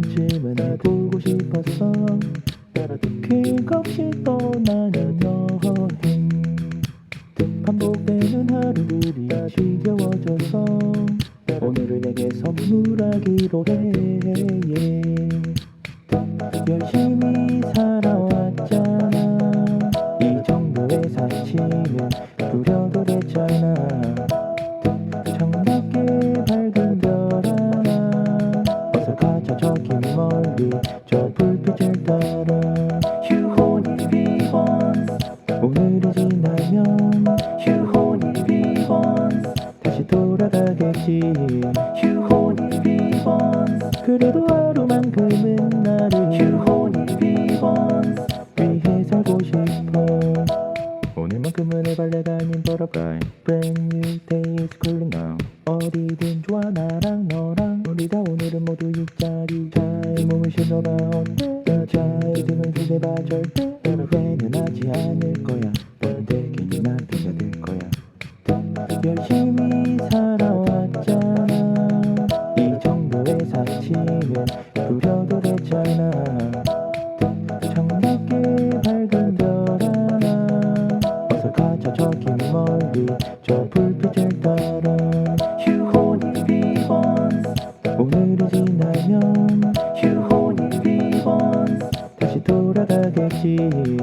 번쯤은 해보고 싶었어. 쉼없이 떠나는 여행 반복되는 하루들이 지겨워져서. 오늘을 내게 선물하기로 해 휴혼이 비번스 그래도 하루만큼은 나를 위해 살고 싶어. 오늘만큼은 해발레가 아닌 버럭가이 Brand new day is calling now. 어디든 좋아 나랑 너랑. 우리 다 오늘은 모두 이 자리. 잘 몸을 실어봐 어때 잘 등을 기대봐 절대. 후회는 하지 않을 거야. 넌 되긴 나한테가 될 거야. 열심히 살 지